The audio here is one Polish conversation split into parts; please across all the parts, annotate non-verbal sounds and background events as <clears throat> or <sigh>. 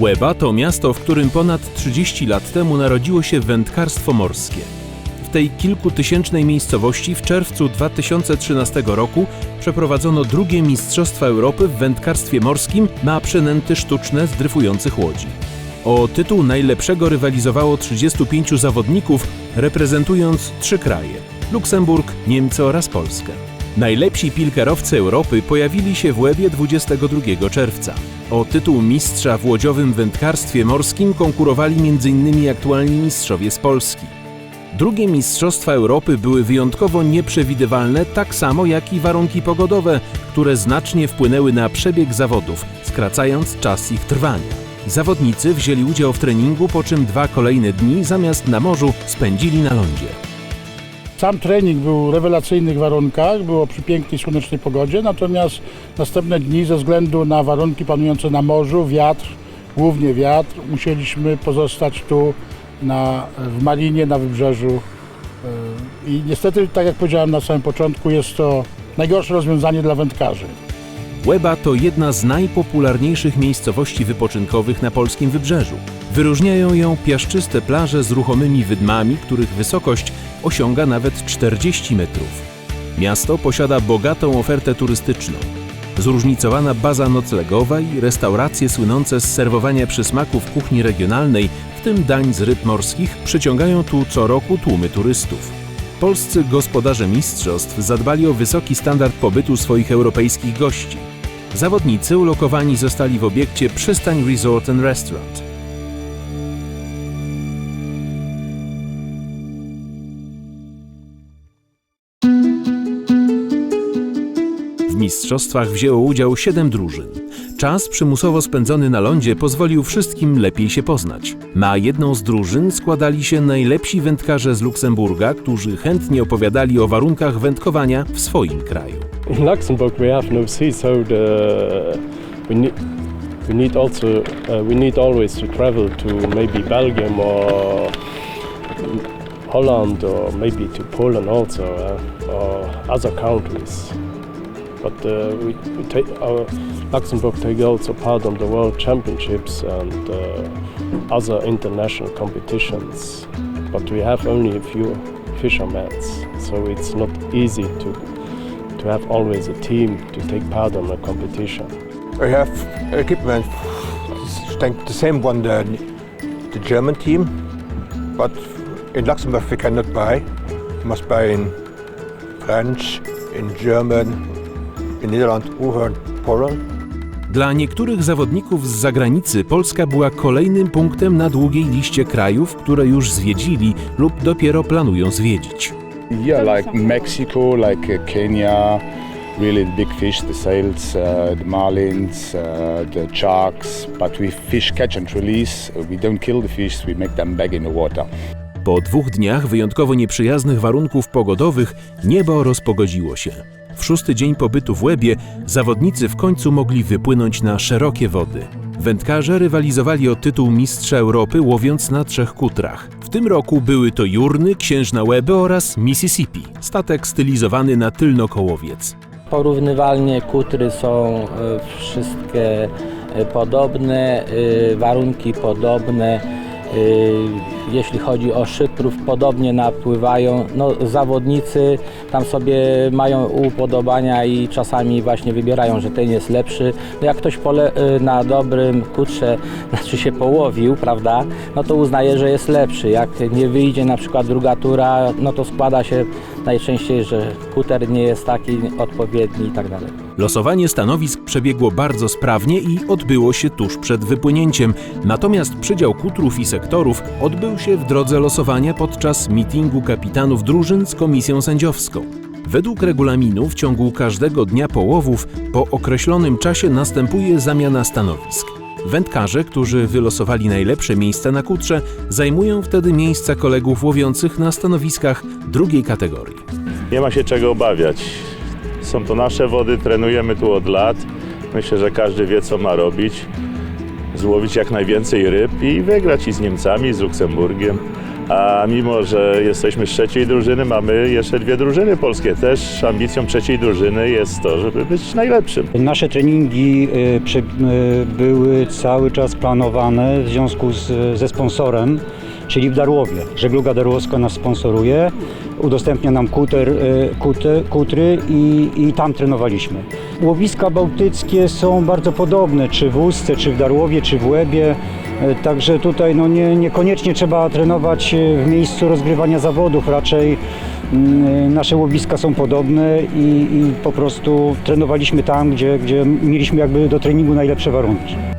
Łeba to miasto, w którym ponad 30 lat temu narodziło się wędkarstwo morskie. W tej kilkutysięcznej miejscowości w czerwcu 2013 roku przeprowadzono drugie Mistrzostwa Europy w wędkarstwie morskim na przynęty sztuczne z dryfujących łodzi. O tytuł najlepszego rywalizowało 35 zawodników, reprezentując trzy kraje: Luksemburg, Niemcy oraz Polskę. Najlepsi pilkerowcy Europy pojawili się w Łebie 22 czerwca. O tytuł mistrza w łodziowym wędkarstwie morskim konkurowali m.in. aktualni mistrzowie z Polski. Drugie Mistrzostwa Europy były wyjątkowo nieprzewidywalne, tak samo jak i warunki pogodowe, które znacznie wpłynęły na przebieg zawodów, skracając czas ich trwania. Zawodnicy wzięli udział w treningu, po czym dwa kolejne dni zamiast na morzu spędzili na lądzie. Sam trening był w rewelacyjnych warunkach, było przy pięknej słonecznej pogodzie, natomiast następne dni ze względu na warunki panujące na morzu, wiatr, głównie wiatr, musieliśmy pozostać tu na, w Marinie, na wybrzeżu. Yy, I niestety, tak jak powiedziałem na samym początku, jest to najgorsze rozwiązanie dla wędkarzy. Łeba to jedna z najpopularniejszych miejscowości wypoczynkowych na polskim wybrzeżu. Wyróżniają ją piaszczyste plaże z ruchomymi wydmami, których wysokość osiąga nawet 40 metrów. Miasto posiada bogatą ofertę turystyczną. Zróżnicowana baza noclegowa i restauracje słynące z serwowania przysmaków kuchni regionalnej, w tym dań z ryb morskich, przyciągają tu co roku tłumy turystów. Polscy gospodarze mistrzostw zadbali o wysoki standard pobytu swoich europejskich gości. Zawodnicy ulokowani zostali w obiekcie Przystań Resort and Restaurant. Mistrzostwach wzięło udział siedem drużyn. Czas przymusowo spędzony na lądzie pozwolił wszystkim lepiej się poznać. Na jedną z drużyn składali się najlepsi wędkarze z Luksemburga, którzy chętnie opowiadali o warunkach wędkowania w swoim kraju. In Luxembourg we have no sea, so the, we need we need also uh, we need always to travel to maybe Belgium or Holland or maybe to Poland also uh, or other countries. But uh, we, we take our Luxembourg take also part on the World Championships and uh, other international competitions. But we have only a few fishermen, so it's not easy to to have always a team to take part on a competition. We have equipment, think the same one the, the German team, but in Luxembourg we cannot buy. You must buy in French, in German, Dla niektórych zawodników z zagranicy Polska była kolejnym punktem na długiej liście krajów, które już zwiedzili lub dopiero planują zwiedzić. Yeah, like Mexico, like uh, Kenya, really big fish, the sails, uh, the marlins, uh, the sharks. But we fish catch and release. We don't kill the fish, we make them back in the water. Po dwóch dniach wyjątkowo nieprzyjaznych warunków pogodowych niebo rozpogodziło się. W szósty dzień pobytu w Łebie zawodnicy w końcu mogli wypłynąć na szerokie wody. Wędkarze rywalizowali o tytuł Mistrza Europy łowiąc na trzech kutrach. W tym roku były to Jurny, Księżna Łeby oraz Mississippi, statek stylizowany na tylnokołowiec. Porównywalnie kutry są e, wszystkie e, podobne, e, warunki podobne. E, Jeśli chodzi o szyprów, podobnie napływają. No, zawodnicy tam sobie mają upodobania i czasami właśnie wybierają, że ten jest lepszy. No, jak ktoś pole, e, na dobrym kutrze, <laughs> znaczy się połowił, prawda, no to uznaje, że jest lepszy. Jak nie wyjdzie na przykład druga tura, no to składa się najczęściej, że kuter nie jest taki odpowiedni i tak dalej. Losowanie stanowisk przebiegło bardzo sprawnie i odbyło się tuż przed wypłynięciem. Natomiast przydział kutrów i sektorów odbył się w drodze losowania podczas mitingu kapitanów drużyn z komisją sędziowską. Według regulaminu w ciągu każdego dnia połowów po określonym czasie następuje zamiana stanowisk. Wędkarze, którzy wylosowali najlepsze miejsca na kutrze, zajmują wtedy miejsca kolegów łowiących na stanowiskach drugiej kategorii. Nie ma się czego obawiać. Są to nasze wody, trenujemy tu od lat. Myślę, że każdy wie, co ma robić. Złowić jak najwięcej ryb i wygrać i z Niemcami, i z Luksemburgiem. A mimo, że jesteśmy z trzeciej drużyny, mamy jeszcze dwie drużyny polskie. Też ambicją trzeciej drużyny jest to, żeby być najlepszym. Nasze treningi y, y, były cały czas planowane w związku z, ze sponsorem, czyli w Darłowie. Żegluga Darłowska nas sponsoruje, udostępnia nam kuter, y, kute, kutry i, i tam trenowaliśmy. Łowiska bałtyckie są bardzo podobne, czy w Ustce, czy w Darłowie, czy w Łebie. Y, Także tutaj no nie, niekoniecznie trzeba trenować y, w miejscu rozgrywania zawodów, raczej mm, nasze łowiska są podobne i, i po prostu trenowaliśmy tam, gdzie, gdzie mieliśmy jakby do treningu najlepsze warunki.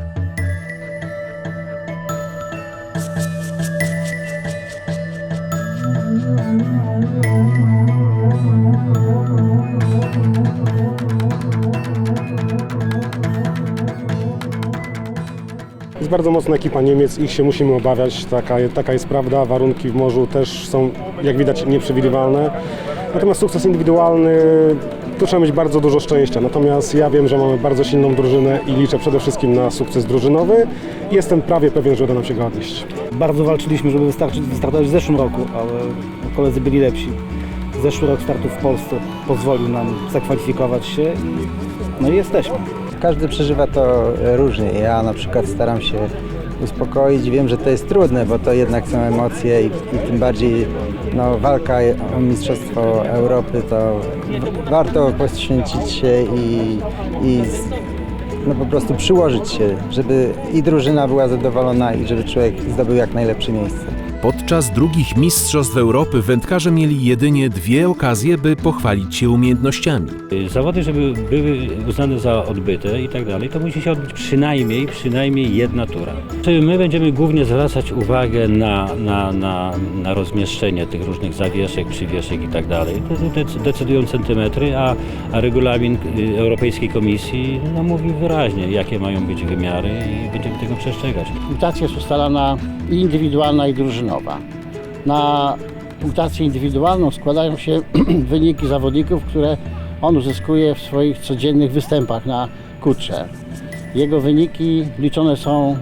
Mocna ekipa Niemiec, ich się musimy obawiać, taka, taka jest prawda. Warunki w morzu też są, jak widać, nieprzewidywalne. Natomiast sukces indywidualny to trzeba mieć bardzo dużo szczęścia. Natomiast ja wiem, że mamy bardzo silną drużynę i liczę przede wszystkim na sukces drużynowy. Jestem prawie pewien, że uda nam się go odnieść. Bardzo walczyliśmy, żeby wystarczyć, wystartować w zeszłym roku, ale koledzy byli lepsi. Zeszły rok startów w Polsce pozwolił nam zakwalifikować się i no i jesteśmy. Każdy przeżywa to różnie. Ja na przykład staram się uspokoić. Wiem, że to jest trudne, bo to jednak są emocje i, i tym bardziej no, walka o Mistrzostwo Europy to warto poświęcić się i, i no, po prostu przyłożyć się, żeby i drużyna była zadowolona i żeby człowiek zdobył jak najlepsze miejsce. Podczas drugich Mistrzostw Europy wędkarze mieli jedynie dwie okazje, by pochwalić się umiejętnościami. Zawody, żeby były uznane za odbyte i tak dalej, to musi się odbyć przynajmniej, przynajmniej jedna tura. Czyli my będziemy głównie zwracać uwagę na, na, na, na rozmieszczenie tych różnych zawieszek, przywieszek i tak dalej. To dec- decydują centymetry, a, a regulamin y, Europejskiej Komisji no, mówi wyraźnie, jakie mają być wymiary i będziemy tego przestrzegać. Punktacja jest ustalana i indywidualna, i Na punktację indywidualną składają się <clears throat> wyniki zawodników, które on uzyskuje w swoich codziennych występach na kutrze. Jego wyniki liczone są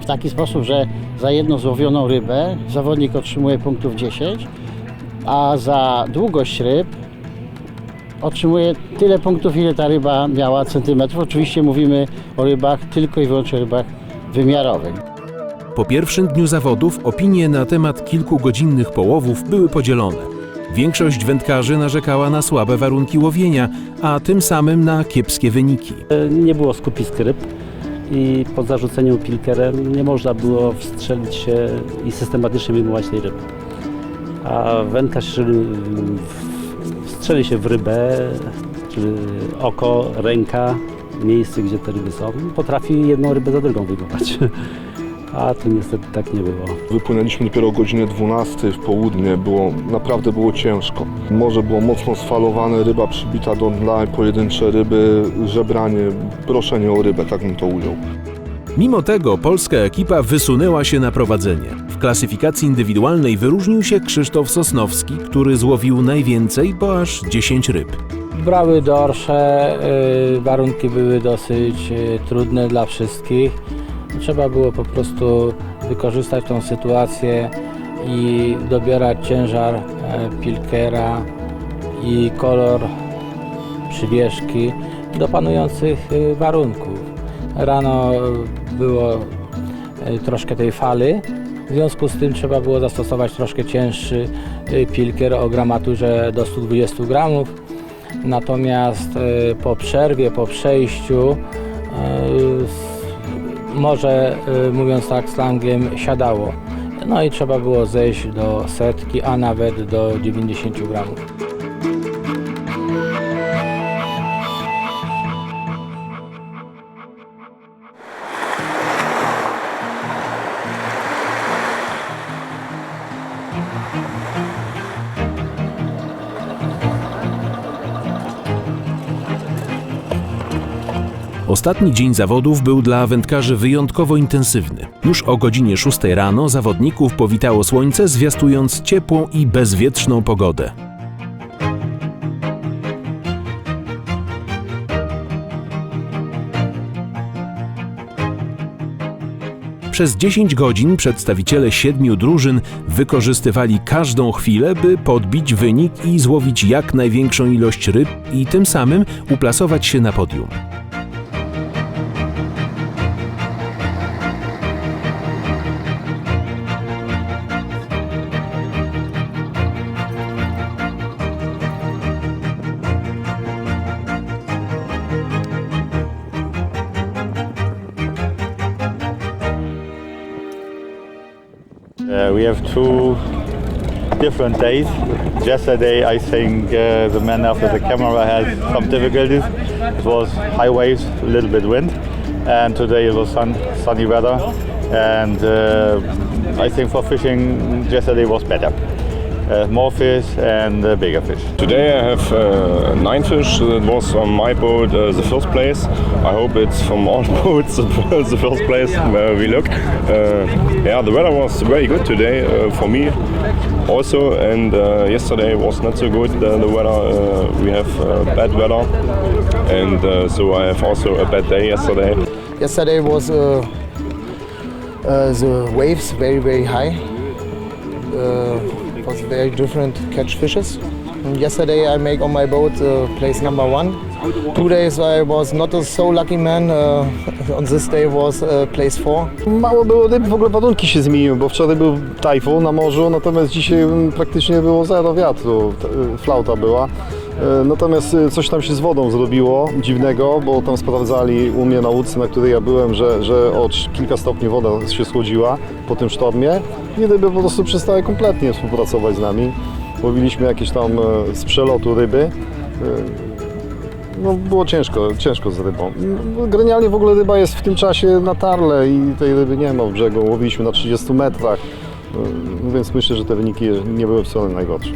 w taki sposób, że za jedną złowioną rybę zawodnik otrzymuje punktów 10, a za długość ryb otrzymuje tyle punktów, ile ta ryba miała centymetrów. Oczywiście mówimy o rybach, tylko i wyłącznie rybach wymiarowych. Po pierwszym dniu zawodów opinie na temat kilkugodzinnych połowów były podzielone. Większość wędkarzy narzekała na słabe warunki łowienia, a tym samym na kiepskie wyniki. Nie było skupisk ryb i po zarzuceniu pilkerem nie można było wstrzelić się i systematycznie wyjmować tej ryby. A wędkarz, wstrzeli się w rybę, oko, ręka, miejsce, gdzie te ryby są, potrafi jedną rybę za drugą wyjmować. <laughs> A tu niestety tak nie było. Wypłynęliśmy dopiero o godzinie 12 w południe, było, naprawdę było ciężko. Morze było mocno sfalowane, ryba przybita do dna, pojedyncze ryby, żebranie, proszenie o rybę, tak bym to ujął. Mimo tego polska ekipa wysunęła się na prowadzenie. W klasyfikacji indywidualnej wyróżnił się Krzysztof Sosnowski, który złowił najwięcej, bo aż 10 ryb. Brały dorsze, y, warunki były dosyć y, trudne dla wszystkich. Trzeba było po prostu wykorzystać tą sytuację i dobierać ciężar e, pilkera i kolor przywieszki do panujących y, warunków. Rano było y, troszkę tej fali, w związku z tym trzeba było zastosować troszkę cięższy pilkier o gramaturze do 120 gramów. Natomiast e, po przerwie, po przejściu, e, s- morze, e, mówiąc tak slangiem, siadało. No i trzeba było zejść do setki, a nawet do 90 gramów. Ostatni dzień zawodów był dla wędkarzy wyjątkowo intensywny. Już o godzinie 6 rano zawodników powitało słońce, zwiastując ciepłą i bezwietrzną pogodę. Przez 10 godzin przedstawiciele siedmiu drużyn wykorzystywali każdą chwilę, by podbić wynik i złowić jak największą ilość ryb i tym samym uplasować się na podium. Different days. Yesterday, I think uh, the man after the camera had some difficulties. It was high waves, a little bit wind, and today it was sun, sunny weather. And uh, I think for fishing, yesterday was better. Uh, more fish and uh, bigger fish. Today I have uh, nine fish. It was on my boat uh, the first place. I hope it's from all <laughs> boats the the first place where we look. Uh, yeah, the weather was very good today uh, for me also, and uh, yesterday was not so good. The, the weather uh, we have uh, bad weather, and so I have also a bad day yesterday. Yesterday was the waves very very high. Uh, was very different catch fishes. And yesterday I make on my boat place number one. Two days I was not a so lucky man. On this day was uh, place four. Mało było ryb, w ogóle warunki się zmieniły, bo wczoraj był tajfun na morzu, natomiast dzisiaj mm, praktycznie było zero wiatru, y, flauta była. E, Natomiast coś tam się z wodą zrobiło dziwnego, bo tam sprawdzali u mnie na łódce, na której ja byłem, że, że o kilka stopni woda się schłodziła po tym sztormie i ryby po prostu przestały kompletnie współpracować z nami. Łowiliśmy jakieś tam e, z przelotu ryby. No, było ciężko, ciężko z rybą. Genialnie w ogóle ryba jest w tym czasie na tarle i tej ryby nie ma w brzegu. Łowiliśmy na 30 metrach, no, więc myślę, że te wyniki nie były wcale najgorsze.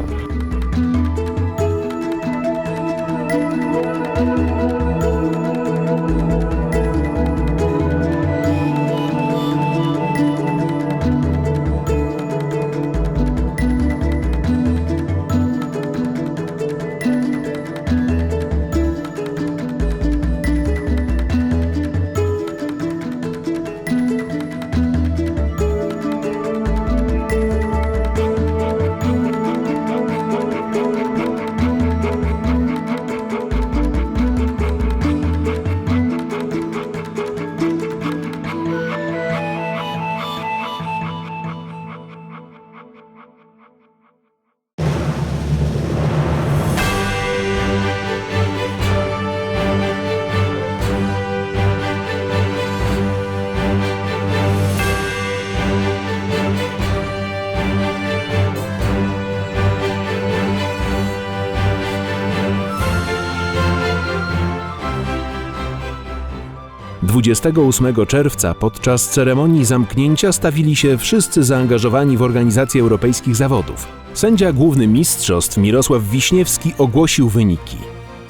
28 czerwca podczas ceremonii zamknięcia stawili się wszyscy zaangażowani w organizację europejskich zawodów. Sędzia główny mistrzostw Mirosław Wiśniewski ogłosił wyniki.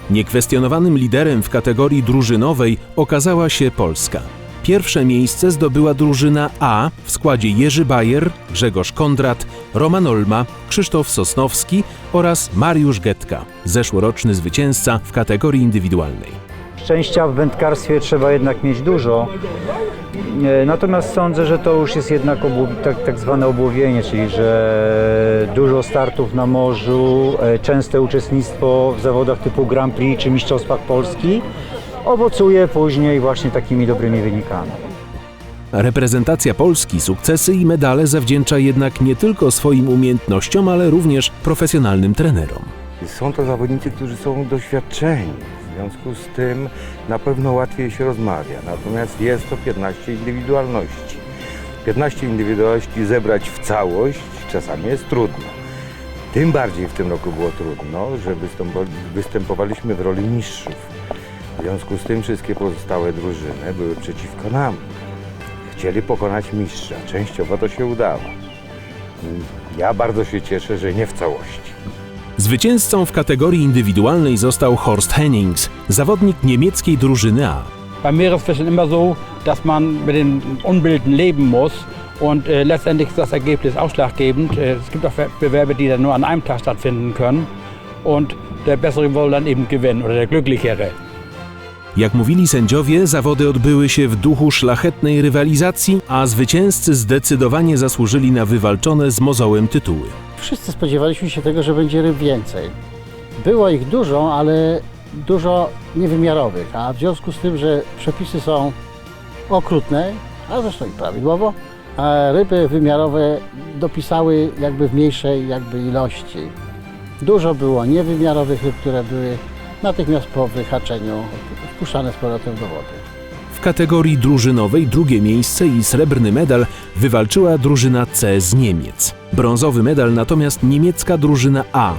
Niekwestionowanym liderem w kategorii drużynowej okazała się Polska. Pierwsze miejsce zdobyła drużyna A w składzie Jerzy Bajer, Grzegorz Kondrat, Roman Olma, Krzysztof Sosnowski oraz Mariusz Getka, zeszłoroczny zwycięzca w kategorii indywidualnej. Szczęścia w wędkarstwie trzeba jednak mieć dużo. E, Natomiast sądzę, że to już jest jednak tak, tak zwane obłowienie, czyli że dużo startów na morzu, e, częste uczestnictwo w zawodach typu Grand Prix czy Mistrzostwach Polski owocuje później właśnie takimi dobrymi wynikami. Reprezentacja Polski sukcesy i medale zawdzięcza jednak nie tylko swoim umiejętnościom, ale również profesjonalnym trenerom. Są to zawodnicy, którzy są doświadczeni. Związku z tym na pewno łatwiej się rozmawia. Natomiast jest to 15 indywidualności. 15 indywidualności zebrać w całość czasami jest trudno. Tym bardziej w tym roku było trudno, że występo- występowaliśmy w roli mistrzów. W związku z tym wszystkie pozostałe drużyny były przeciwko nam. Chcieli pokonać mistrza. Częściowo to się udało. Ja bardzo się cieszę, że nie w całości. Zwycięzcą w kategorii indywidualnej został Horst Hennings, zawodnik niemieckiej drużyny A. Beim Meeresfischen immer so, dass man mit den Unbilden leben muss und äh, letztendlich ist das Ergebnis ausschlaggebend. Äh, es gibt auch Wettbewerbe, die dann nur an einem Tag stattfinden können und der Bessere soll dann eben gewinnen oder der Glücklichere. Jak mówili sędziowie, zawody odbyły się w duchu szlachetnej rywalizacji, a zwycięzcy zdecydowanie zasłużyli na wywalczone z mozołem tytuły. Wszyscy spodziewaliśmy się tego, że będzie ryb więcej. Było ich dużo, ale dużo niewymiarowych, a w związku z tym, że przepisy są okrutne, a zresztą i prawidłowo, a ryby wymiarowe dopisały jakby w mniejszej jakby ilości. Dużo było niewymiarowych ryb, które były natychmiast po wyhaczeniu wpuszczane z powrotem do wody. W kategorii drużynowej drugie miejsce i srebrny medal wywalczyła drużyna C z Niemiec. Brązowy medal natomiast niemiecka drużyna A.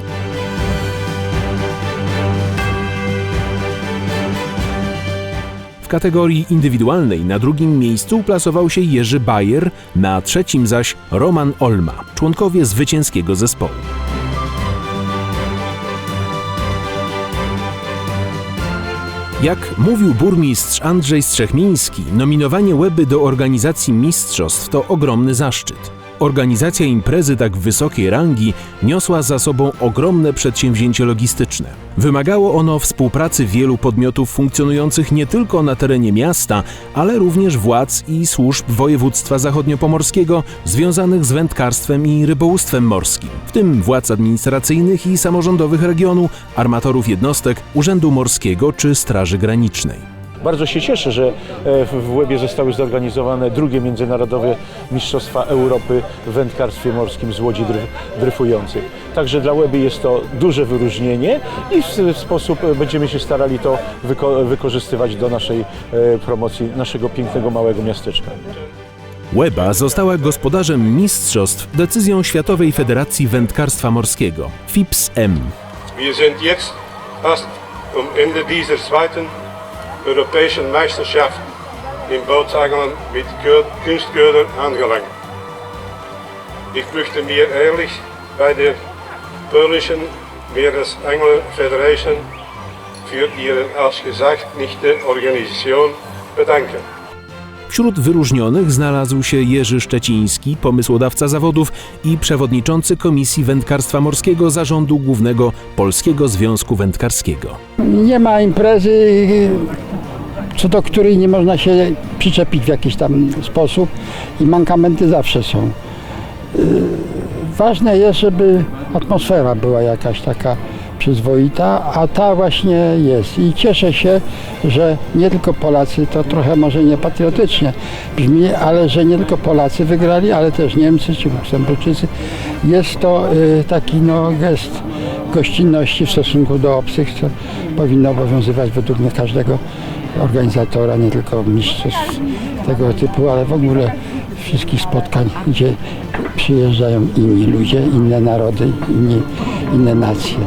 W kategorii indywidualnej na drugim miejscu uplasował się Jerzy Bayer, na trzecim zaś Roman Olma, członkowie zwycięskiego zespołu. Jak mówił burmistrz Andrzej Strzechmiński, nominowanie Łeby do organizacji mistrzostw to ogromny zaszczyt. Organizacja imprezy tak wysokiej rangi niosła za sobą ogromne przedsięwzięcie logistyczne. Wymagało ono współpracy wielu podmiotów funkcjonujących nie tylko na terenie miasta, ale również władz i służb województwa zachodniopomorskiego związanych z wędkarstwem i rybołówstwem morskim, w tym władz administracyjnych i samorządowych regionu, armatorów jednostek, Urzędu Morskiego czy Straży Granicznej. Bardzo się cieszę, że e, w Łebie zostały zorganizowane drugie międzynarodowe Mistrzostwa Europy w wędkarstwie morskim z łodzi dryf- dryfujących. Także dla Łeby jest to duże wyróżnienie i w, w sposób e, będziemy się starali to wyko- wykorzystywać do naszej e, promocji naszego pięknego małego miasteczka. Łeba została gospodarzem mistrzostw decyzją Światowej Federacji Wędkarstwa Morskiego FIPS-M. Wir sind jetzt fast am Ende dieser zweiten europäischen Meisterschaft im Bootsangeln mit Kür- Kunstköder angelangt. Ich möchte mir ehrlich bei der polnischen Meeresangler Federation für ihre ausgezeichnete Organisation bedanken. Wśród wyróżnionych znalazł się Jerzy Szczeciński, pomysłodawca zawodów i przewodniczący Komisji Wędkarstwa Morskiego Zarządu Głównego Polskiego Związku Wędkarskiego. Nie ma imprezy, co do której nie można się przyczepić w jakiś tam sposób i mankamenty zawsze są. Yy, Ważne jest, żeby atmosfera była jakaś taka przyzwoita, a ta właśnie jest. I cieszę się, że nie tylko Polacy, to trochę może niepatriotycznie brzmi, ale że nie tylko Polacy wygrali, ale też Niemcy czy Luksemburczycy. Jest to y, taki no, gest gościnności w stosunku do obcych, co powinno obowiązywać według mnie każdego organizatora, nie tylko mistrzostw tego typu, ale w ogóle wszystkich spotkań, gdzie przyjeżdżają inni ludzie, inne narody, inni, inne nacje.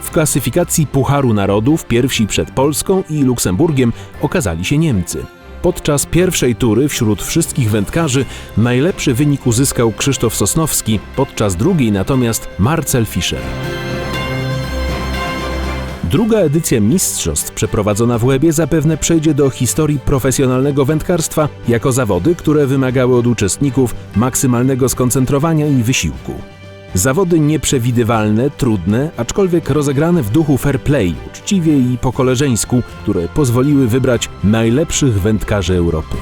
W klasyfikacji Pucharu Narodów pierwsi przed Polską i Luksemburgiem okazali się Niemcy. Podczas pierwszej tury wśród wszystkich wędkarzy najlepszy wynik uzyskał Krzysztof Sosnowski, podczas drugiej natomiast Marcel Fischer. Druga edycja mistrzostw przeprowadzona w Łebie zapewne przejdzie do historii profesjonalnego wędkarstwa jako zawody, które wymagały od uczestników maksymalnego skoncentrowania i wysiłku. Zawody nieprzewidywalne, trudne, aczkolwiek rozegrane w duchu fair play, uczciwie i po koleżeńsku, które pozwoliły wybrać najlepszych wędkarzy Europy.